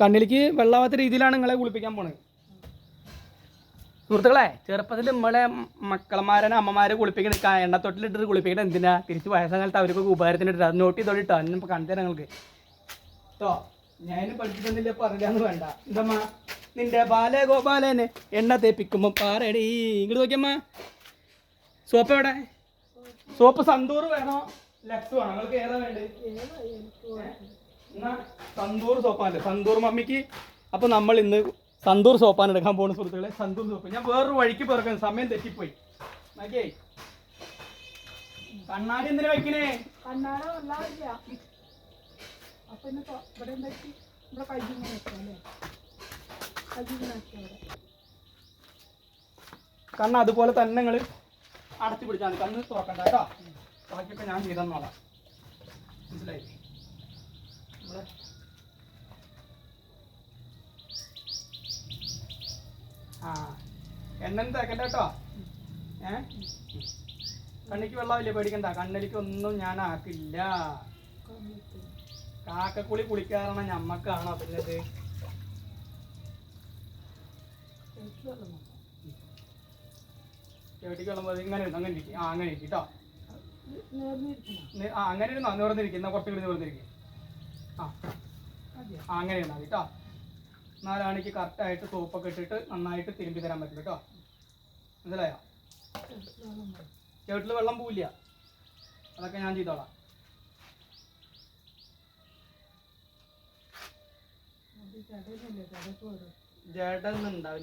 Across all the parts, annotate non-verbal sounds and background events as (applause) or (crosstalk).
കണ്ണിലേക്ക് വെള്ളമാവാത്ത രീതിയിലാണ് നിങ്ങളെ കുളിപ്പിക്കാൻ പോണത് സുഹൃത്തുക്കളെ ചെറുപ്പത്തിൽ നമ്മളെ മക്കളമാരനെ അമ്മമാരെ കുളിപ്പിക്കണ എണ്ണത്തൊട്ടിലിട്ടിട്ട് കുളിപ്പിക്കണം എന്തിനാ? തിരിച്ച് വയസ്സാകാലത്ത് അവർക്ക് ഉപകാരത്തിന് ഇട്ടിട്ട് അത് നോട്ട് ചെയ്തോളിട്ടോ അന്നിപ്പോൾ കാണിച്ചു നിങ്ങൾക്ക്. കേട്ടോ ഞാൻ പഠിച്ചിട്ടൊന്നുമില്ല പറയാന്ന് വേണ്ട. എന്തമ്മ? നിന്റെ ബാല ഗോപാലനെ എണ്ണ തേപ്പിക്കുമ്പോ പാറടി ഇങ്ങോട്ട് നോക്കിയമ്മ. സോപ്പ് എവിടെ? സോപ്പ് സന്തൂർ വേണോ? ലക്സ് വേണോ? നിങ്ങൾക്ക് ഏതാ വേണ്ടത്. എന്നാ സന്തൂർ സോപ്പാണ് സന്തൂർ മമ്മിക്ക്. അപ്പോൾ നമ്മൾ ഇന്ന് തന്തൂർ സോപ്പാണ് എടുക്കാൻ പോകുന്ന സുഹൃത്തുക്കളെ. സന്തൂർ സോപ്പ്. ഞാൻ വേറൊരു വഴിക്ക് പിറക്കാൻ സമയം തെറ്റിപ്പോയി. നോക്കിയേ കണ്ണാടി എന്തിനാ വെക്കണേ? കണ്ണ വല്ലാതില്ല. അപ്പൊ ഇവിടെ എന്താക്കി ഇവിടെ കയ്യിങ്ങനെ വെക്കാം അല്ലേ? കയ്യിങ്ങനെ വെക്കാം ഇവിടെ. കണ്ണ് അതുപോലെ തന്നെ നിങ്ങൾ അടച്ചു പിടിച്ചാൽ കണ്ണ് തുറക്കണ്ട കേട്ടോ. ബാക്കിയൊക്കെ ഞാൻ ചെയ്തെന്നോളാം മനസ്സിലായി നമ്മൾ ആ എണ്ണ തേക്കണ്ട കേട്ടോ. ഏ? കണ്ണിക്ക് വെള്ളമില്ല പേടിക്കണ്ട. കണ്ണിലേക്ക് ഒന്നും ഞാൻ ആക്കില്ല. കാക്കക്കുളി കുളിക്കാറാണ് ഞമ്മക്കാണോ പിന്നത് എനിക്ക് ചേട്ടിക്ക് വെള്ളം ഇങ്ങനെ ഇരുന്നു അങ്ങനെ ഇരിക്കും. ആ അങ്ങനെ ഇരിക്കും കേട്ടോ ആ അങ്ങനെ ഇരുന്നോ? നിവർന്നിരിക്കും. എന്നാ കുറച്ചും കൂടി നിവർന്നിരിക്കും. ആ അങ്ങനെ മതി കേട്ടോ നാലാണിക്ക് കറക്റ്റായിട്ട് സോപ്പൊക്കെ ഇട്ടിട്ട് നന്നായിട്ട് തിരുമ്പി തരാൻ പറ്റും കേട്ടോ മനസ്സിലായോ? ചേട്ടിൽ വെള്ളം പോവില്ല. അതൊക്കെ ഞാൻ ചെയ്തോളാം.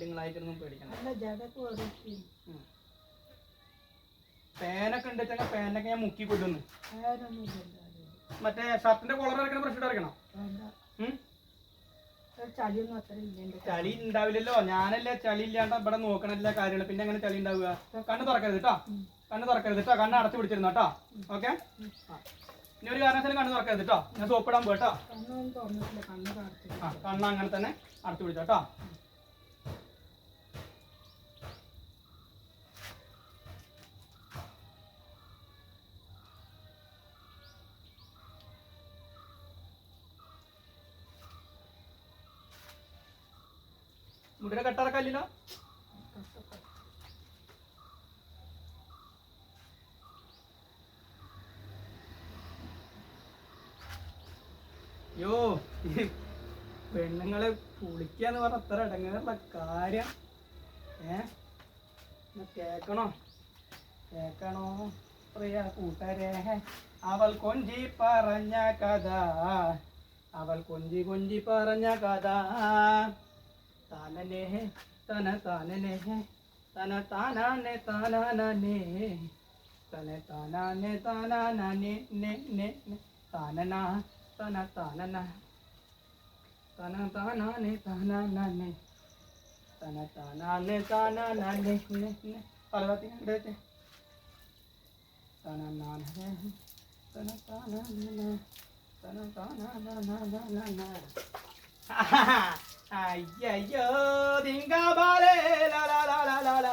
നിങ്ങളായിട്ടൊന്നും പേടിക്കണം. പേനൊക്കെ ഉണ്ട് വെച്ചാൽ പേനൊക്കെ ഞാൻ മുക്കി കൊല്ലുന്നു മറ്റേ ഷർട്ടിന്റെ കോളർ ഇറക്കണം ബ്രഷ് ഇറക്കണം എന്റെ ചളി ഉണ്ടാവില്ലല്ലോ ഞാനല്ലേ ചളി ഇല്ലാണ്ട് ഇവിടെ നോക്കണില്ല കാര്യങ്ങൾ പിന്നെ എങ്ങനെ ചളി ഉണ്ടാവുക കണ്ണ് തുറക്കരുത് കേട്ടോ കണ്ണ് തുറക്കരുത് കേട്ടോ കണ്ണ് അടച്ചു പിടിച്ചിരുന്നു കേട്ടോ ഓക്കെ? ഇനി ഒരു കാരണത്തിനും കണ്ണ് തുറക്കരുത് കേട്ടോ ഞാൻ സോപ്പിടാൻ തുറന്നിട്ടില്ല. കണ്ണ് അങ്ങനെ തന്നെ അടച്ചു പിടിച്ചോ കേട്ടോ മുടിയുടെ കട്ടറക്കല്ലോ യോ ഈ പെണ്ണുങ്ങളെ കുളിക്കാന്ന് പറഞ്ഞ അത്ര ഇടങ്ങേറുള്ള കാര്യം. ഏ? കേക്കണോ? കേക്കണോ? പ്രിയ കൂട്ടരേ. അവൾ കൊഞ്ചി പറഞ്ഞ കഥ. അവൾ കൊഞ്ചി കൊഞ്ചി പറഞ്ഞ കഥ. താനനെ തന താനനെ തന താനാനെ താനാനെ തന താനാനെ താനാനെ നെ നെ നെ താനന തന താനന തന താനാനെ താനാനെ തന താനാനെ താനാനെ നെ നെ പലവത്തി ഇവിടെ വെച്ചേ തന നാനെ തന താനാനെ തന താനാനാനാനാനാ അയ്യോ ദിങ്കാബാലേ ലാ ലാ ലാ ലാ ലാ ലാ (laughs)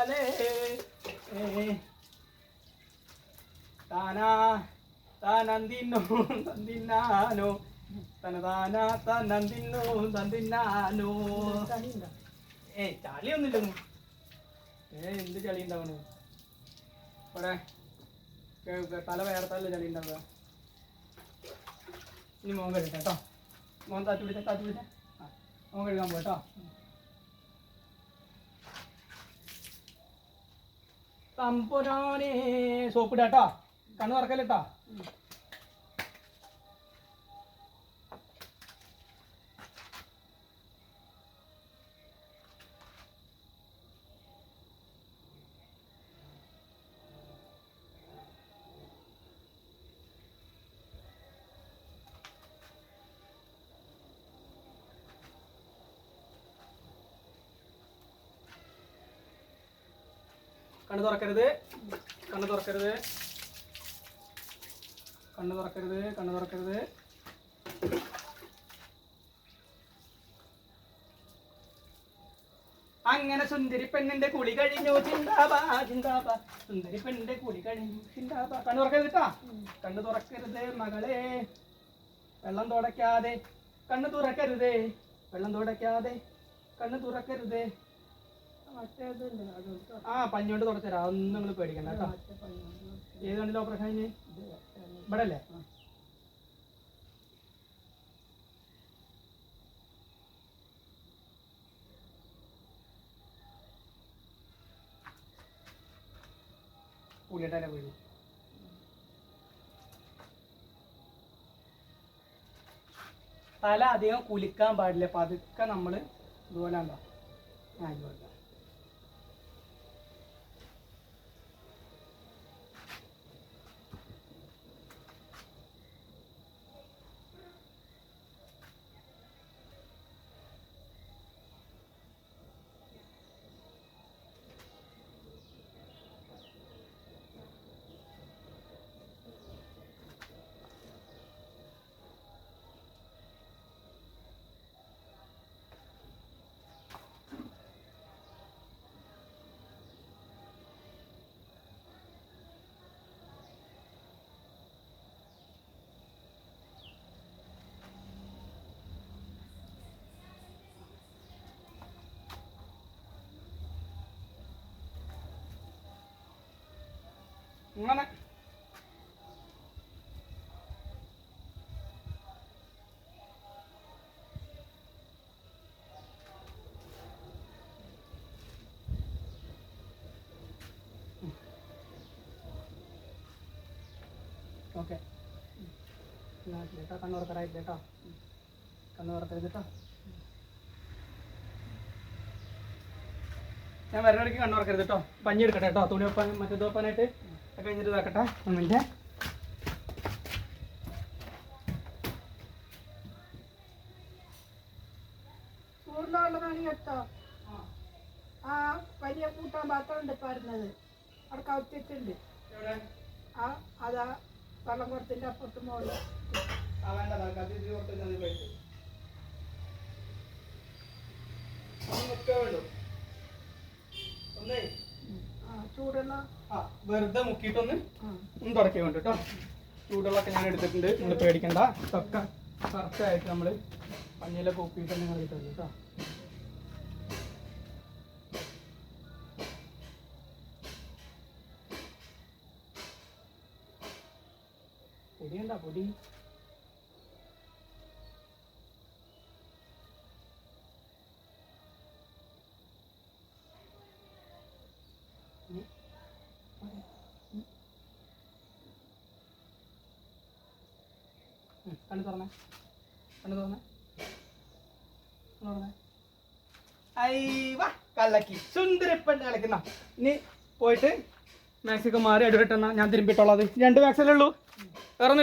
ലേ ഏ. താനാ താനന്തിന്നു തന്തിന്നാനോ തനതാന തന്നന്തിന്നു തന്തിന്നാനോ ഏ ചളിയൊന്നുമില്ലെന്നു ഏ എന്ത് ചളി ഉണ്ടാവണു? ഇവിടെ തല വേർത്തല്ല ചളി ഉണ്ടാവുക? ഇനി മോൻ കഴിക്കാം കേട്ടോ. മോൻ താത്തി പിടിച്ച താത്തി പിടിച്ച. മോൻ കഴുകാൻ പോട്ടോ തമ്പുരാനെ സോപ്പിടാ കണ്ണ് തുറക്കല്ലേട്ടോ കണ്ണ് തുറക്കരുത്. കണ്ണ് തുറക്കരുത്. കണ്ണ് തുറക്കരുത്. കണ്ണ് തുറക്കരുത്. അങ്ങനെ സുന്ദരി പെണ്ണിന്റെ കുളി കഴിഞ്ഞു. ചിന്താബാ ചിന്താബാ സുന്ദരി പെണ്ണിന്റെ കുളി കഴിഞ്ഞു. ചിന്താബാ കണ്ണു തുറക്കരുത് കേട്ടാ കണ്ണു തുറക്കരുത് മകളെ. വെള്ളം തുടയ്ക്കാതെ. കണ്ണു തുറക്കരുതേ. വെള്ളം തുടയ്ക്കാതെ. കണ്ണ് തുറക്കരുതേ. ആ പഞ്ഞോണ്ട് തുടച്ചരാ. അതൊന്നും നിങ്ങൾ പേടിക്കണ്ട കേട്ടോ. ഏത് കണ്ടില്ല ഓപ്പറേഷൻ കഴിഞ്ഞ്. ഇവിടെ അല്ലേ പുള്ളിയുടെ വീട് തല അധികം കുലിക്കാൻ പാടില്ല. പതുക്കെ നമ്മൾ ഇതുപോലെ ഉണ്ടോ ആ ഇതുപോലെ. ഇങ്ങനെ. ഓക്കെ. കേട്ടോ കണ്ണു തുറക്കറായിട്ട് കേട്ടോ കണ്ണു തുറക്കരുത് കേട്ടോ ഞാൻ വരുന്നവർക്ക് കണ്ണു തുറക്കരുത് കേട്ടോ പഞ്ഞി എടുക്കട്ടെ കേട്ടോ. തുണി വെപ്പാൻ മറ്റേ വെപ്പാനായിട്ട് അത് കഴിഞ്ഞിട്ട് ഇതാക്കട്ടെ ഒരു മിനിറ്റ് ചൂടുള്ള കേട്ടോ ആ. വലിയ കൂട്ടാൻ പാത്രം ഉണ്ട് പറഞ്ഞത് അവിടെ കവത്തിട്ടുണ്ട് ആ അതാ വെള്ളം കുറത്തിന്റെ അപ്പുറത്ത് മുകളിൽ ആ വെറുതെ മുക്കിയിട്ടൊന്ന് ഒന്ന് തുടക്കി വേണ്ട കേട്ടോ ചൂടുള്ളൊക്കെ ഞാൻ എടുത്തിട്ടുണ്ട്. നിങ്ങൾ പേടിക്കണ്ട. ഇതൊക്കെ കറക്റ്റായിട്ട് നമ്മൾ പഞ്ഞിലൊക്കെ ഉപ്പിയിട്ട് നിങ്ങൾ എടുത്തത് കേട്ടോ പൊടിയണ്ട പൊടി? കണ്ണ് തുറന്നേ. കണ്ണ് തുറന്നേ. കണ്ണ് ഇനി പോയിട്ട് മാക്സിക്ക് മാറി അടിവിട്ടെന്നാ ഞാൻ തിരുമ്പിട്ടോളാം രണ്ട് മാക്സല്ലേ ഉള്ളൂ. വേറെ